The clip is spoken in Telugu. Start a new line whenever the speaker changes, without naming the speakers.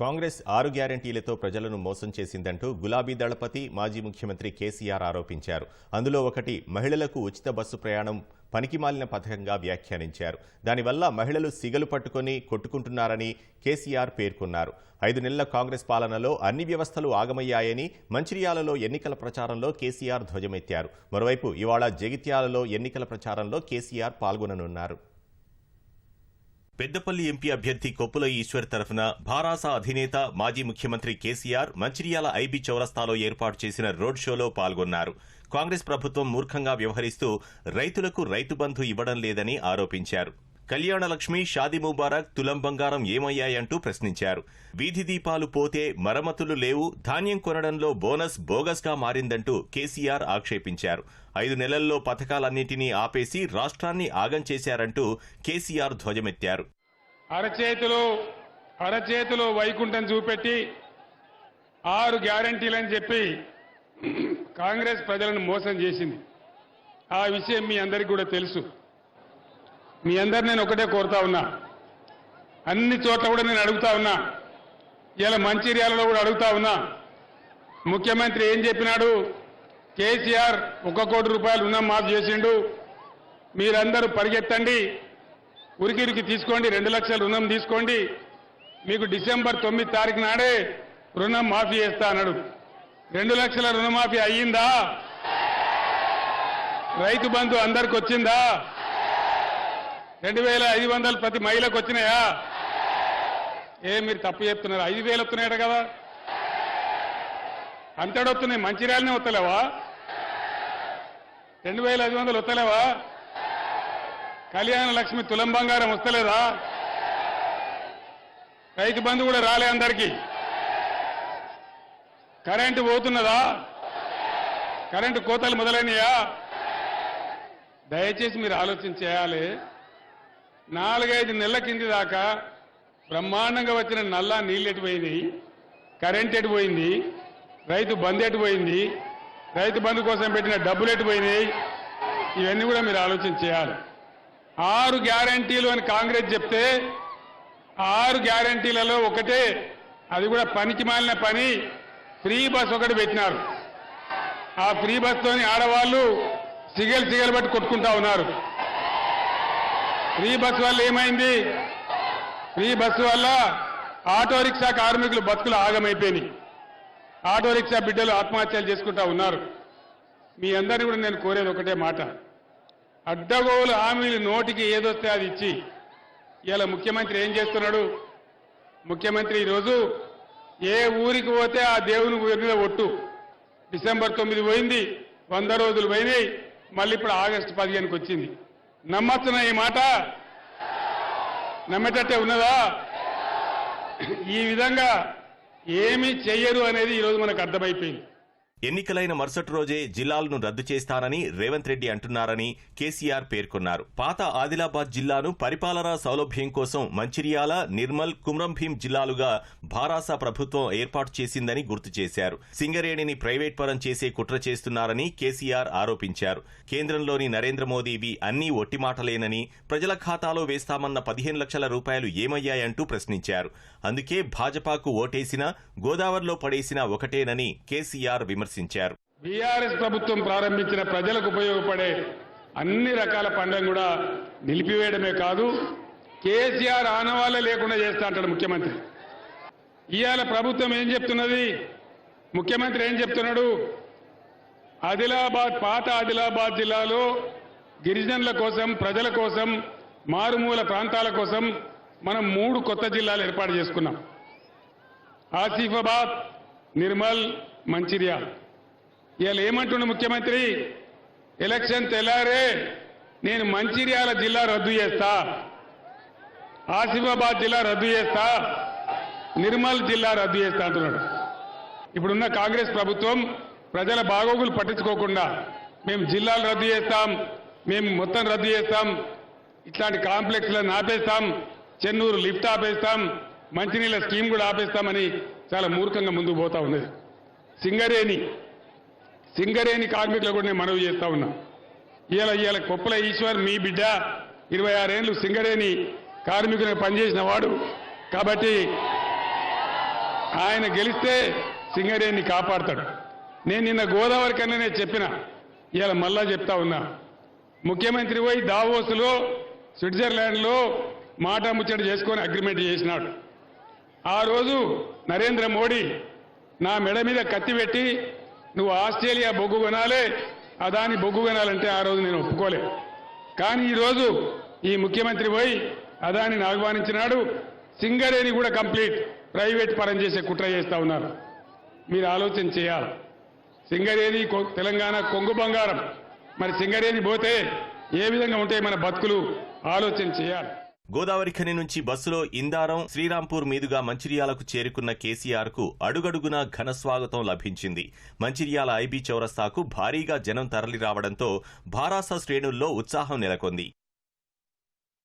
కాంగ్రెస్ ఆరు గ్యారంటీలతో ప్రజలను మోసం చేసిందంటూ గులాబీ దళపతి మాజీ ముఖ్యమంత్రి కేసీఆర్ ఆరోపించారు. అందులో ఒకటి మహిళలకు ఉచిత బస్సు ప్రయాణం పనికిమాలిన పథకంగా వ్యాఖ్యానించారు. దానివల్ల మహిళలు సిగలు పట్టుకొని కొట్టుకుంటున్నారని కేసీఆర్ పేర్కొన్నారు. ఐదు నెలల కాంగ్రెస్ పాలనలో అన్ని వ్యవస్థలు ఆగమయ్యాయని మంచిర్యాలలో ఎన్నికల ప్రచారంలో కేసీఆర్ ధ్వజమెత్తారు. మరోవైపు ఇవాళ జగిత్యాలలో ఎన్నికల ప్రచారంలో కేసీఆర్ పాల్గొననున్నారు. పెద్దపల్లి ఎంపీ అభ్యర్థి కొప్పుల ఈశ్వర్ తరఫున భారాస అధినేత మాజీ ముఖ్యమంత్రి కేసీఆర్ మంచిర్యాల ఐబీ చౌరస్తాలో ఏర్పాటు చేసిన రోడ్ షోలో పాల్గొన్నారు. కాంగ్రెస్ ప్రభుత్వం మూర్ఖంగా వ్యవహరిస్తూ రైతులకు రైతు బంధు ఇవ్వడం లేదని ఆరోపించారు. కళ్యాణలక్ష్మి షాది ముబారక్ తులం బంగారం ఏమయ్యాయంటూ ప్రశ్నించారు. వీధి దీపాలు పోతే మరమ్మతులు లేవు ధాన్యం కొనడంలో బోనస్ బోగస్గా మారిందంటూ కేసీఆర్ ఆక్షేపించారు. ఐదు నెలల్లో పథకాలన్నింటినీ ఆపేసి రాష్ట్రాన్ని ఆగం చేశారంటూ కేసీఆర్ ధ్వజమెత్తారు.
అరచేతిలో అరచేతిలో వైకుంఠం చూపెట్టి ఆరు గ్యారంటీలని చెప్పి కాంగ్రెస్ ప్రజలను మోసం చేసింది. ఆ విషయం మీ అందరికీ కూడా తెలుసు. మీ అందరు నేను ఒకటే కోరుతా ఉన్నా. అన్ని చోట్ల కూడా నేను అడుగుతా ఉన్నా. ఇలా మంచిర్యాలలో కూడా అడుగుతా ఉన్నా. ముఖ్యమంత్రి ఏం చెప్పినాడు? కేసీఆర్ ఒక కోటి రూపాయలు రుణం మాఫ్ చేసిండు. మీరందరూ పరిగెత్తండి. ఉరికిరికి తీసుకోండి రెండు లక్షల రుణం తీసుకోండి. మీకు డిసెంబర్ తొమ్మిది తారీఖు నాడే రుణం మాఫీ చేస్తా అన్నాడు. రెండు లక్షల రుణమాఫీ అయ్యిందా? రైతు బంధు అందరికి వచ్చిందా? రెండు వేల ఐదు వందలు ప్రతి మహిళకు వచ్చినాయా? ఏ మీరు తప్పు చెప్తున్నారు. ఐదు వేలు వస్తున్నాయట కదా. అంతడొస్తున్నాయి మంచిర్యాలనే వస్తలేవా? రెండు వేల ఐదు వందలు వస్తలేవా? కళ్యాణ లక్ష్మి తులం బంగారం వస్తలేదా? రైతు బంధు కూడా రాలే అందరికీ. కరెంటు పోతున్నదా? కరెంటు కోతలు మొదలైనయా? దయచేసి మీరు ఆలోచన చేయాలి. నాలుగైదు నెలల కింది దాకా బ్రహ్మాండంగా వచ్చిన నల్లా నీళ్ళు ఎటుపోయింది కరెంట్ ఎటుపోయింది రైతు బంద్ ఎటుపోయింది రైతు బంధు కోసం పెట్టిన డబ్బులు ఎటుపోయినాయి ఇవన్నీ కూడా మీరు ఆలోచన చేయాలి. ఆరు గ్యారంటీలు అని కాంగ్రెస్ చెప్తే ఆరు గ్యారంటీలలో ఒకటే. అది కూడా పనికి మాలిన పని. ఫ్రీ బస్ ఒకటి పెట్టినారు. ఆ ఫ్రీ బస్తోని ఆడవాళ్ళు సిగల్ సిగల్ బట్టి కొట్టుకుంటా ఉన్నారు. ఫ్రీ బస్ వల్ల ఏమైంది? ఫ్రీ బస్సు వల్ల ఆటో రిక్షా కార్మికులు బతుకులు ఆగమైపోయినాయి. ఆటో రిక్షా బిడ్డలు ఆత్మహత్యలు చేసుకుంటా ఉన్నారు. మీ అందరిని కూడా నేను కోరేది ఒకటే మాట. అడ్డగోలు హామీలు నోటికి ఏదొస్తే అది ఇచ్చి. ఇలా ముఖ్యమంత్రి ఏం చేస్తున్నాడు? ముఖ్యమంత్రి ఈరోజు ఏ ఊరికి పోతే ఆ దేవుని ఊరి మీద ఒట్టు. డిసెంబర్ తొమ్మిది పోయింది వంద రోజులు పోయినాయి మళ్ళీ ఇప్పుడు ఆగస్టు పదిహేనుకి వచ్చింది. నమ్మచ్చున ఈ మాట? నమ్మేటట్టే ఉన్నదా? ఈ విధంగా ఏమీ చెయ్యరు అనేది ఈరోజు మనకు అర్థమైపోయింది.
ఎన్నికలైన మరుసటి రోజే జిల్లాలను రద్దు చేస్తానని రేవంత్ రెడ్డి అంటున్నారని కేసీఆర్ పేర్కొన్నారు. పాత ఆదిలాబాద్ జిల్లాను పరిపాలనా సౌలభ్యం కోసం మంచిర్యాల నిర్మల్ కుమ్రంభీం జిల్లాలుగా భారాస ప్రభుత్వం ఏర్పాటు చేసిందని గుర్తు చేశారు. సింగరేణిని ప్రైవేట్ పరం చేసే కుట్ర చేస్తున్నారని కేసీఆర్ ఆరోపించారు. కేంద్రంలోని నరేంద్ర మోదీవి అన్నీ ఒట్టి మాటలేనని ప్రజల ఖాతాలో వేస్తామన్న పదిహేను లక్షల రూపాయలు ఏమయ్యాయంటూ ప్రశ్నించారు. అందుకే భాజపాకు ఓటేసినా గోదావరిలో పడేసినా ఒకటేనని కేసీఆర్ విమర్శించారు.
బీఆర్ఎస్ ప్రభుత్వం ప్రారంభించిన ప్రజలకు ఉపయోగపడే అన్ని రకాల పనులను కూడా నిలిపివేయడమే కాదు కేసీఆర్ ఆనవాళ్ళే లేకుండా చేస్తా అంటాడు ముఖ్యమంత్రి. ఇవాళ ప్రభుత్వం ఏం చెప్తున్నది? ముఖ్యమంత్రి ఏం చెప్తున్నాడు? ఆదిలాబాద్ పాత ఆదిలాబాద్ జిల్లాలో గిరిజనుల కోసం ప్రజల కోసం మారుమూల ప్రాంతాల కోసం మనం మూడు కొత్త జిల్లాలు ఏర్పాటు చేసుకున్నాం. ఆసిఫాబాద్ నిర్మల్ మంచిర్యాల ఇవాళ ఏమంటుండ ముఖ్యమంత్రి? ఎలక్షన్ తెల్లారే నేను మంచిర్యాల జిల్లా రద్దు చేస్తా. ఆసిఫాబాద్ జిల్లా రద్దు చేస్తా. నిర్మల్ జిల్లా రద్దు చేస్తా అంటున్నాడు. ఇప్పుడున్న కాంగ్రెస్ ప్రభుత్వం ప్రజల బాగోగులు పట్టించుకోకుండా మేము జిల్లాలు రద్దు చేస్తాం మేము మొత్తం రద్దు చేస్తాం ఇట్లాంటి కాంప్లెక్స్లను ఆపేస్తాం చెన్నూరు లిఫ్ట్ ఆపేస్తాం మంచినీళ్ళ స్కీమ్ కూడా ఆపేస్తామని చాలా మూర్ఖంగా ముందుకు పోతా ఉన్నది. సింగరేణి. సింగరేణి కార్మికులు కూడా నేను మనవి చేస్తా ఉన్నా. ఇవాళ ఇవాళ కొప్పల ఈశ్వర్ మీ బిడ్డ. ఇరవై ఆరేళ్ళు సింగరేణి కార్మికులకు పనిచేసిన వాడు. కాబట్టి ఆయన గెలిస్తే సింగరేణిని కాపాడతాడు. నేను నిన్న గోదావరి కన్నానే చెప్పిన. ఇవాళ మళ్ళా చెప్తా ఉన్నా. ముఖ్యమంత్రి పోయి దావోసులో స్విట్జర్లాండ్లో మాట ముచ్చట చేసుకొని అగ్రిమెంట్ చేసినాడు. ఆ రోజు నరేంద్ర మోడీ నా మెడ మీద కత్తి పెట్టి నువ్వు ఆస్ట్రేలియా బొగ్గు కొనాలే అదాని బొగ్గు కొనాలంటే ఆ రోజు నేను ఒప్పుకోలే. కానీ ఈరోజు ఈ ముఖ్యమంత్రి పోయి అదానిని ఆహ్వానించినాడు. సింగరేణి కూడా కంప్లీట్ ప్రైవేట్ పరం చేసే కుట్ర చేస్తా ఉన్నారు. మీరు ఆలోచన చేయాలి. సింగరేణి తెలంగాణ కొంగు బంగారం. మరి సింగరేణి పోతే ఏ విధంగా ఉంటాయి మన బతుకులు? ఆలోచన చేయాలి.
గోదావరి ఖని నుంచి బస్సులో ఇందారం శ్రీరాంపూర్ మీదుగా మంచిర్యాలకు చేరుకున్న కేసీఆర్కు అడుగడుగునా ఘన స్వాగతం లభించింది. మంచిర్యాల ఐబీ చౌరస్తాకు భారీగా జనం తరలిరావడంతో భారాస శ్రేణుల్లో ఉత్సాహం నెలకొంది.